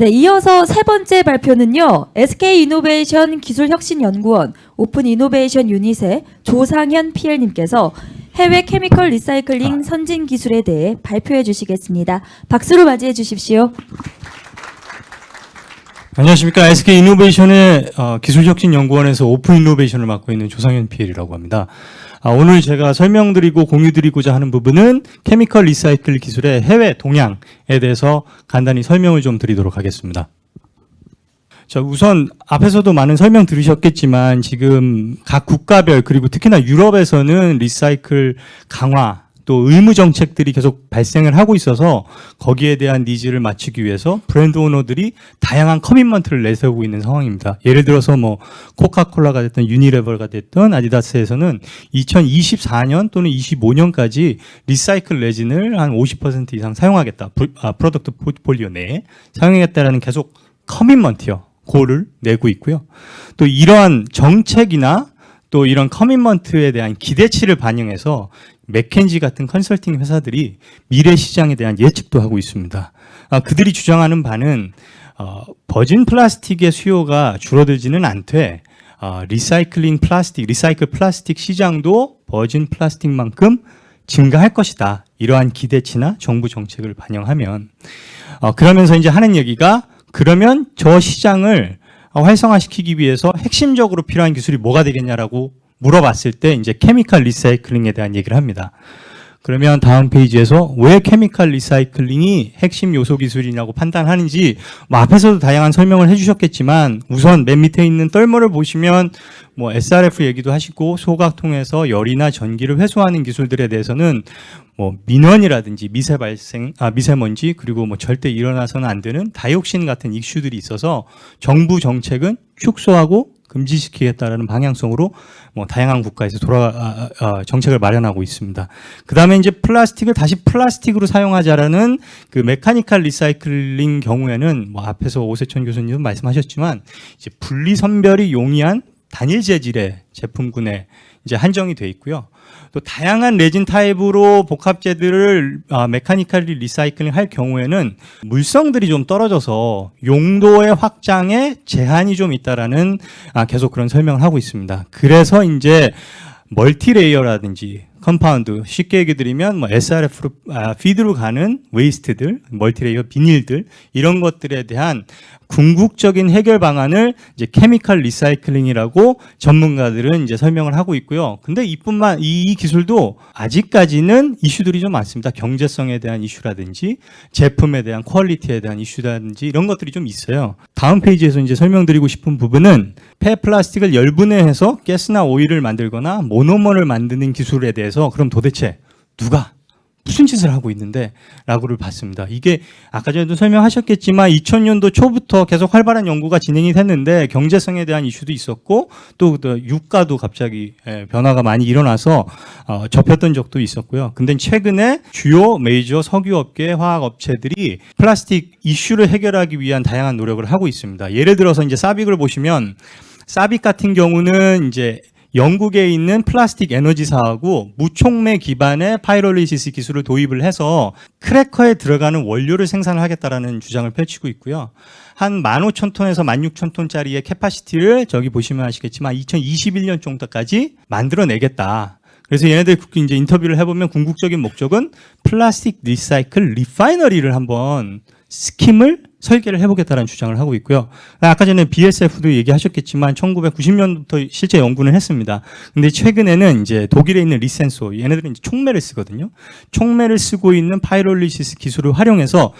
네, 이어서 세 번째 발표는요. SK 이노베이션 기술혁신연구원 오픈 이노베이션 유닛의 조상현 PL님께서 해외 케미컬 리사이클링 선진 기술에 대해 발표해 주시겠습니다. 박수로 맞이해 주십시오. 안녕하십니까. SK 이노베이션의 어, 기술혁신연구원에서 오픈 이노베이션을 맡고 있는 조상현 PL이라고 합니다. 아, 오늘 제가 설명드리고 공유드리고자 하는 부분은 케미컬 리사이클 기술의 해외 동향에 대해서 간단히 설명을 좀 드리도록 하겠습니다. 자, 우선 앞에서도 많은 설명 들으셨겠지만 지금 각 국가별 그리고 특히나 유럽에서는 리사이클 강화 또 의무 정책들이 계속 발생을 하고 있어서 거기에 대한 니즈를 맞추기 위해서 브랜드 오너들이 다양한 커밋먼트를 내세우고 있는 상황입니다. 예를 들어서 뭐 코카콜라가 됐든 유니레버가 됐든 아디다스에서는 2024년 또는 25년까지 리사이클 레진을 한 50% 이상 사용하겠다. 부- 아, 프로덕트 포트폴리오 내에 사용하겠다라는 계속 커밋먼트요. 고를 내고 있고요. 또 이러한 정책이나 또 이런 커밋먼트에 대한 기대치를 반영해서 맥켄지 같은 컨설팅 회사들이 미래 시장에 대한 예측도 하고 있습니다. 아, 그들이 주장하는 바는 어, 버진 플라스틱의 수요가 줄어들지는 않되 어, 리사이클링 플라스틱, 리사이클 플라스틱 시장도 버진 플라스틱만큼 증가할 것이다. 이러한 기대치나 정부 정책을 반영하면 어, 그러면서 이제 하는 얘기가 그러면 저 시장을 어, 활성화시키기 위해서 핵심적으로 필요한 기술이 뭐가 되겠냐라고 물어봤을 때 이제 케미칼 리사이클링에 대한 얘기를 합니다. 그러면 다음 페이지에서 왜 케미칼 리사이클링이 핵심 요소 기술이라고 판단하는지 뭐 앞에서도 다양한 설명을 해주셨겠지만 우선 맨 밑에 있는 떨머를 보시면 뭐 SRF 얘기도 하시고 소각 통해서 열이나 전기를 회수하는 기술들에 대해서는 뭐 민원이라든지 미세 발생 아 미세먼지 그리고 뭐 절대 일어나서는 안 되는 다이옥신 같은 이슈들이 있어서 정부 정책은 축소하고 금지시키겠다라는 방향성으로 뭐 다양한 국가에서 돌아 아, 아, 아, 정책을 마련하고 있습니다. 그 다음에 이제 플라스틱을 다시 플라스틱으로 사용하자라는 그 메카니컬 리사이클링 경우에는 뭐 앞에서 오세천 교수님도 말씀하셨지만 이제 분리 선별이 용이한 단일 재질의 제품군에 이제 한정이 돼 있고요. 또 다양한 레진 타입으로 복합재들을 아, 메카니컬리 리사이클링 할 경우에는 물성들이 좀 떨어져서 용도의 확장에 제한이 좀 있다라는 아, 계속 그런 설명을 하고 있습니다. 그래서 이제 멀티레이어라든지 컴파운드 쉽게 얘기 드리면 뭐 SRF로 아, 피드로 가는 웨이스트들, 멀티레이어 비닐들 이런 것들에 대한 궁극적인 해결 방안을 이제 케미컬 리사이클링이라고 전문가들은 이제 설명을 하고 있고요. 근데 이뿐만 이, 이 기술도 아직까지는 이슈들이 좀 많습니다. 경제성에 대한 이슈라든지 제품에 대한 퀄리티에 대한 이슈라든지 이런 것들이 좀 있어요. 다음 페이지에서 이제 설명드리고 싶은 부분은 폐 플라스틱을 열분해해서 가스나 오일을 만들거나 모노머를 만드는 기술에 대해서 그럼 도대체 누가 무슨 짓을 하고 있는데 라고를 봤습니다. 이게 아까 전에도 설명하셨겠지만 2000년도 초부터 계속 활발한 연구가 진행이 됐는데 경제성에 대한 이슈도 있었고 또그 유가도 갑자기 예, 변화가 많이 일어나서 어, 접혔던 적도 있었고요. 근데 최근에 주요 메이저 석유업계 화학업체들이 플라스틱 이슈를 해결하기 위한 다양한 노력을 하고 있습니다. 예를 들어서 이제 사빅을 보시면 사빅 같은 경우는 이제 영국에 있는 플라스틱 에너지사하고 무촉매 기반의 파이롤리시스 기술을 도입을 해서 크래커에 들어가는 원료를 생산을 하겠다라는 주장을 펼치고 있고요. 한 15,000톤에서 16,000톤짜리의 캐파시티를 저기 보시면 아시겠지만 2021년 정도까지 만들어내겠다. 그래서 얘네들 이제 인터뷰를 해보면 궁극적인 목적은 플라스틱 리사이클 리파이너리를 한번 스킴을 설계를 해보겠다는 주장을 하고 있고요. 아까 전에 BSF도 얘기하셨겠지만 1990년부터 실제 연구는 했습니다. 근데 최근에는 이제 독일에 있는 리센소 얘네들은 이제 촉매를 쓰거든요. 촉매를 쓰고 있는 파이롤리시스 기술을 활용해서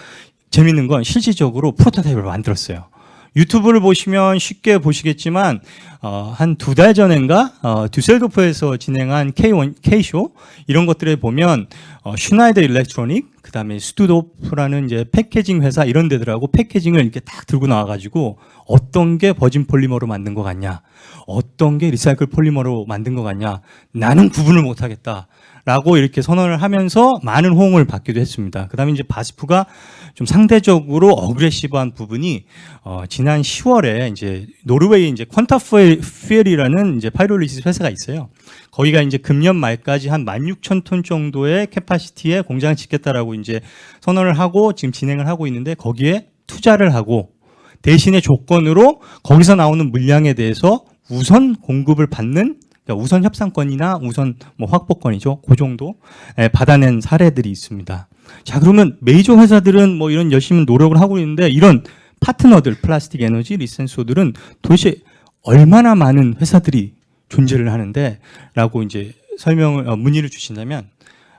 재밌는 건 실질적으로 프로토타입을 만들었어요. 유튜브를 보시면 쉽게 보시겠지만 어, 한 두 달 전인가 어, düsseldorf에서 진행한 K1, K쇼 이런 것들에 보면 어, 슈나이더 일렉트로닉 그다음에 스투도프라는 이제 패키징 회사 이런 데들하고 패키징을 이렇게 딱 들고 나와 가지고 어떤 게 버진 폴리머로 만든 것 같냐 어떤 게 리사이클 폴리머로 만든 것 같냐 나는 구분을 못 하겠다. 라고 이렇게 선언을 하면서 많은 호응을 받기도 했습니다. 그 다음에 이제 바스프가 좀 상대적으로 어그레시브한 부분이 어, 지난 10월에 이제 노르웨이 이제 퀀타퓨엘이라는 이제 파이롤리시스 회사가 있어요. 거기가 이제 금년 말까지 한 16,000톤 정도의 캐파시티의 공장을 짓겠다라고 이제 선언을 하고 지금 진행을 하고 있는데 거기에 투자를 하고 대신에 조건으로 거기서 나오는 물량에 대해서 우선 공급을 받는 그러니까 우선 협상권이나 우선 뭐 확보권이죠. 그 정도 예, 받아낸 사례들이 있습니다. 자, 그러면 메이저 회사들은 뭐 이런 열심히 노력을 하고 있는데 이런 파트너들, 플라스틱 에너지 리센소들은 도대체 얼마나 많은 회사들이 존재를 하는데 라고 이제 설명을, 어, 문의를 주신다면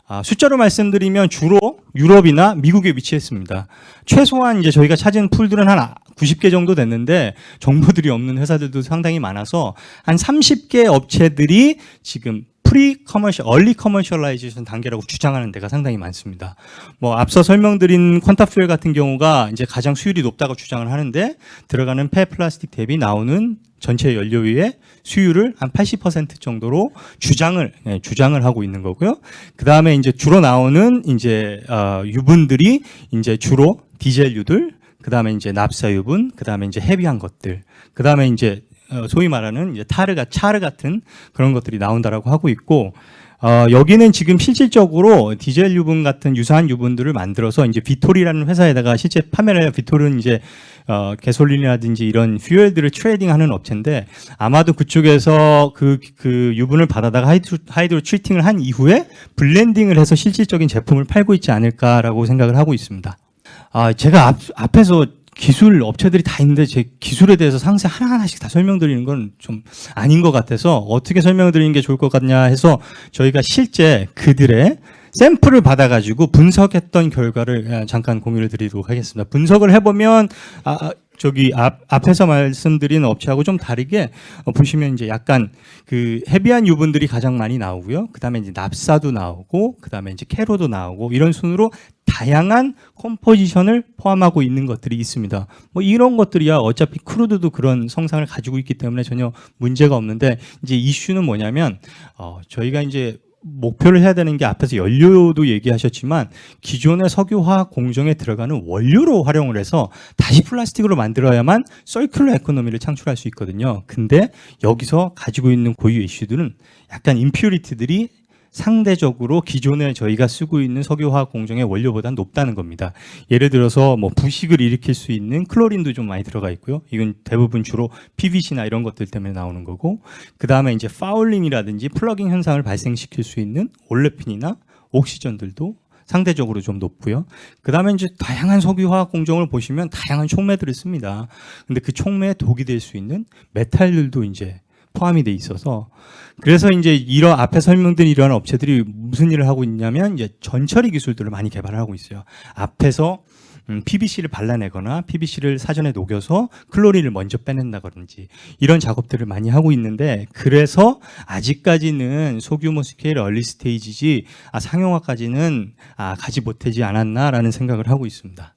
아, 숫자로 말씀드리면 주로 유럽이나 미국에 위치했습니다. 최소한 이제 저희가 찾은 풀들은 한 90개 정도 됐는데 정보들이 없는 회사들도 상당히 많아서 한 30개 업체들이 지금 프리 커머셜, 얼리 커머셜라이제이션 단계라고 주장하는 데가 상당히 많습니다. 뭐 앞서 설명드린 퀀타퓨엘 같은 경우가 이제 가장 수율이 높다고 주장을 하는데 들어가는 폐 플라스틱 대비 나오는 전체 연료의 수율을 한 80% 정도로 주장을 예, 주장을 하고 있는 거고요. 그 다음에 이제 주로 나오는 이제 어, 유분들이 이제 주로 디젤유들, 그 다음에 이제 납사 유분, 그 다음에 이제 헤비한 것들, 그 다음에 이제 어, 소위 말하는 이제 타르가 차르 같은 그런 것들이 나온다라고 하고 있고 어, 여기는 지금 실질적으로 디젤 유분 같은 유사한 유분들을 만들어서 이제 비톨이라는 회사에다가 실제 판매를 해요. 비톨은 이제 어, 개솔린이라든지 이런 퓨얼들을 트레이딩하는 업체인데 아마도 그쪽에서 그, 그 유분을 받아다가 하이드로, 하이드로 트리팅을 한 이후에 블렌딩을 해서 실질적인 제품을 팔고 있지 않을까라고 생각을 하고 있습니다. 아, 제가 앞, 앞에서 기술 업체들이 다 있는데 제 기술에 대해서 상세 하나하나씩 다 설명드리는 건 좀 아닌 것 같아서 어떻게 설명드리는 게 좋을 것 같냐 해서 저희가 실제 그들의 샘플을 받아가지고 분석했던 결과를 아, 잠깐 공유를 드리도록 하겠습니다. 분석을 해보면 아, 아, 저기 앞, 앞에서 말씀드린 업체하고 좀 다르게 어, 보시면 이제 약간 그 헤비한 유분들이 가장 많이 나오고요. 그 다음에 이제 납사도 나오고, 그 다음에 이제 캐로도 나오고 이런 순으로 다양한 컴포지션을 포함하고 있는 것들이 있습니다. 뭐 이런 것들이야 어차피 크루드도 그런 성상을 가지고 있기 때문에 전혀 문제가 없는데 이제 이슈는 뭐냐면 어, 저희가 이제 목표를 해야 되는 게 앞에서 연료도 얘기하셨지만 기존의 석유화학 공정에 들어가는 원료로 활용을 해서 다시 플라스틱으로 만들어야만 서큘러 에코노미를 창출할 수 있거든요. 근데 여기서 가지고 있는 고유 이슈들은 약간 임퓨리티들이 상대적으로 기존에 저희가 쓰고 있는 석유화학 공정의 원료보다 높다는 겁니다. 예를 들어서 뭐 부식을 일으킬 수 있는 클로린도 좀 많이 들어가 있고요. 이건 대부분 주로 PVC나 이런 것들 때문에 나오는 거고, 그 다음에 이제 파울링이라든지 플러깅 현상을 발생시킬 수 있는 올레핀이나 옥시전들도 상대적으로 좀 높고요. 그 다음에 이제 다양한 석유화학 공정을 보시면 다양한 촉매들을 씁니다. 근데 그 촉매에 독이 될 수 있는 메탈들도 이제 포함이 돼 있어서 그래서 이제 이런 앞에 설명드린 이러한 업체들이 무슨 일을 하고 있냐면 이제 전처리 기술들을 많이 개발을 하고 있어요. 앞에서 음, PVC를 발라내거나 PVC를 사전에 녹여서 클로린을 먼저 빼낸다든지 이런 작업들을 많이 하고 있는데 그래서 아직까지는 소규모 스케일 얼리 스테이지지 아, 상용화까지는 아, 가지 못하지 않았나라는 생각을 하고 있습니다.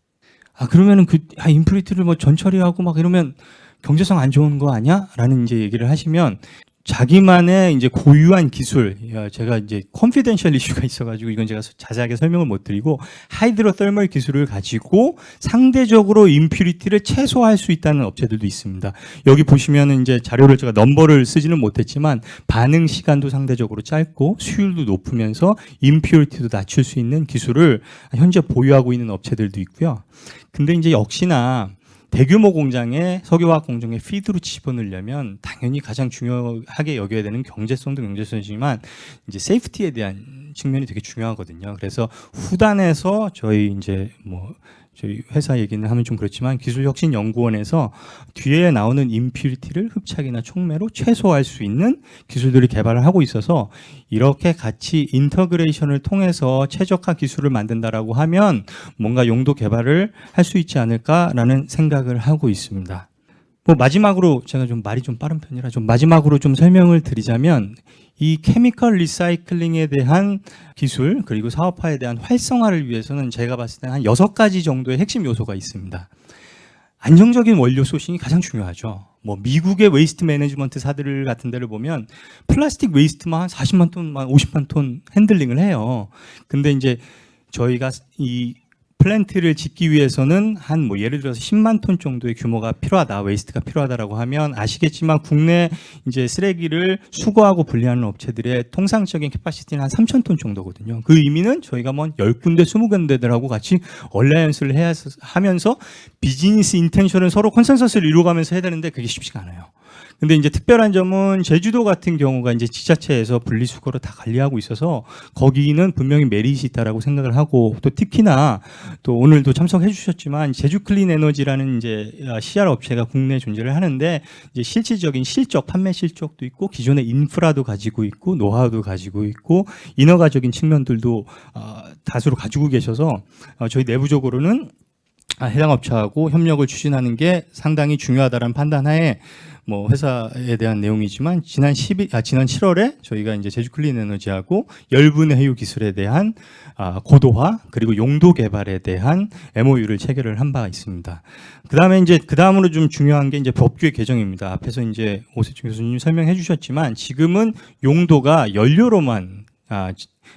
아 그러면은 그 아, 인프리트를 뭐 전처리하고 막 이러면 경제성 안 좋은 거 아니야? 라는 이제 얘기를 하시면 자기만의 이제 고유한 기술, 야, 제가 이제 컨피덴셜 이슈가 있어가지고 이건 제가 자세하게 설명을 못 드리고 하이드로 썰멀 기술을 가지고 상대적으로 임퓨리티를 최소화할 수 있다는 업체들도 있습니다. 여기 보시면은 이제 자료를 제가 넘버를 쓰지는 못했지만 반응 시간도 상대적으로 짧고 수율도 높으면서 임퓨리티도 낮출 수 있는 기술을 현재 보유하고 있는 업체들도 있고요. 근데 이제 역시나 대규모 공장에 석유화학 공정에 피드로 집어넣으려면 당연히 가장 중요하게 여겨야 되는 경제성도 경제성이지만 이제 세이프티에 대한 측면이 되게 중요하거든요. 그래서 후단에서 저희 이제 뭐 저희 회사 얘기는 하면 좀 그렇지만 기술혁신연구원에서 뒤에 나오는 임퓨리티를 흡착이나 촉매로 최소화할 수 있는 기술들을 개발을 하고 있어서 이렇게 같이 인터그레이션을 통해서 최적화 기술을 만든다라고 하면 뭔가 용도 개발을 할 수 있지 않을까라는 생각을 하고 있습니다. 뭐 마지막으로 제가 좀 말이 좀 빠른 편이라 좀 마지막으로 좀 설명을 드리자면 이 케미컬 리사이클링에 대한 기술 그리고 사업화에 대한 활성화를 위해서는 제가 봤을 때 한 여섯 가지 정도의 핵심 요소가 있습니다. 안정적인 원료 소싱이 가장 중요하죠. 뭐 미국의 웨이스트 매니지먼트 사들 같은 데를 보면 플라스틱 웨이스트만 한 40만 톤, 만 50만 톤 핸들링을 해요. 근데 이제 저희가 이 플랜트를 짓기 위해서는 한 뭐 예를 들어서 10만 톤 정도의 규모가 필요하다, 웨이스트가 필요하다라고 하면 아시겠지만 국내 이제 쓰레기를 수거하고 분리하는 업체들의 통상적인 캐파시티는 한 3천 톤 정도거든요. 그 의미는 저희가 뭐 10군데, 20군데들하고 같이 얼라이언스를 해야 하면서 비즈니스 인텐션을 서로 컨센서스를 이루어가면서 해야 되는데 그게 쉽지가 않아요. 근데 이제 특별한 점은 제주도 같은 경우가 이제 지자체에서 분리수거를 다 관리하고 있어서 거기는 분명히 메리트 있다라고 생각을 하고 또 특히나 또 오늘도 참석해 주셨지만 제주 클린 에너지라는 이제 CR 업체가 국내에 존재를 하는데 이제 실질적인 실적 판매 실적도 있고 기존의 인프라도 가지고 있고 노하우도 가지고 있고 인허가적인 측면들도 어, 다수로 가지고 계셔서 어, 저희 내부적으로는 아, 해당 업체하고 협력을 추진하는 게 상당히 중요하다는 판단하에 뭐 회사에 대한 내용이지만 지난 12, 아, 지난 7월에 저희가 이제 제주 클린 에너지하고 열분해 해유 기술에 대한 아, 고도화 그리고 용도 개발에 대한 MOU를 체결을 한 바가 있습니다. 그다음에 이제 그다음으로 좀 중요한 게 이제 법규의 개정입니다. 앞에서 이제 오세준 교수님 설명해 주셨지만 지금은 용도가 연료로만 아,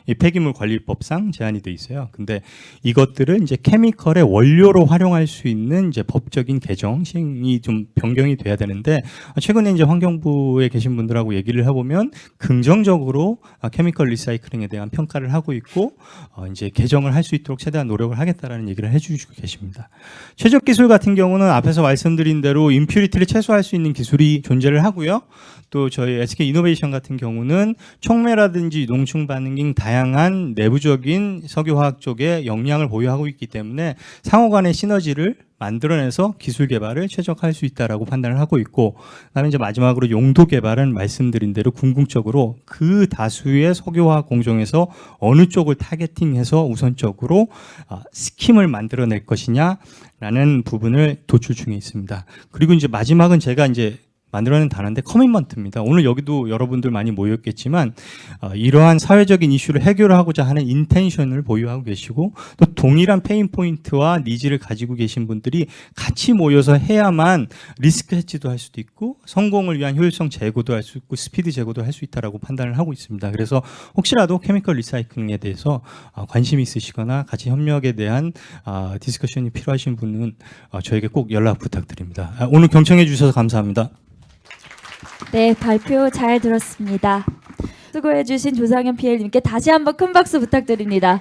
이 폐기물 관리법상 제한이 돼 있어요. 근데 이것들을 이제 케미컬의 원료로 활용할 수 있는 이제 법적인 개정 시행이 좀 변경이 돼야 되는데 최근에 이제 환경부에 계신 분들하고 얘기를 해보면 긍정적으로 아, 케미컬 리사이클링에 대한 평가를 하고 있고 어, 이제 개정을 할 수 있도록 최대한 노력을 하겠다라는 얘기를 해주시고 계십니다. 최적 기술 같은 경우는 앞에서 말씀드린 대로 임퓨리티를 최소화할 수 있는 기술이 존재를 하고요. 또 저희 SK 이노베이션 같은 경우는 촉매라든지 농충 반응 등다 양한 내부적인 석유화학 쪽에 역량을 보유하고 있기 때문에 상호 간의 시너지를 만들어내서 기술 개발을 최적화할 수 있다라고 판단을 하고 있고 그다음에 이제 마지막으로 용도 개발은 말씀드린 대로 궁극적으로 그 다수의 석유화학 공정에서 어느 쪽을 타겟팅해서 우선적으로 아, 스킴을 만들어낼 것이냐라는 부분을 도출 중에 있습니다. 그리고 이제 마지막은 제가 이제 만들어낸 단어인데 커밋먼트입니다. 오늘 여기도 여러분들 많이 모였겠지만 어, 이러한 사회적인 이슈를 해결하고자 하는 인텐션을 보유하고 계시고 또 동일한 페인 포인트와 니즈를 가지고 계신 분들이 같이 모여서 해야만 리스크 해지도 할 수도 있고 성공을 위한 효율성 제고도 할 수 있고 스피드 제고도 할 수 있다라고 판단을 하고 있습니다. 그래서 혹시라도 케미컬 리사이클링에 대해서 어, 관심이 있으시거나 같이 협력에 대한 어, 디스커션이 필요하신 분은 어, 저에게 꼭 연락 부탁드립니다. 아, 오늘 경청해 주셔서 감사합니다. 네, 발표 잘 들었습니다. 수고해주신 조상현 PL님께 다시 한번 큰 박수 부탁드립니다.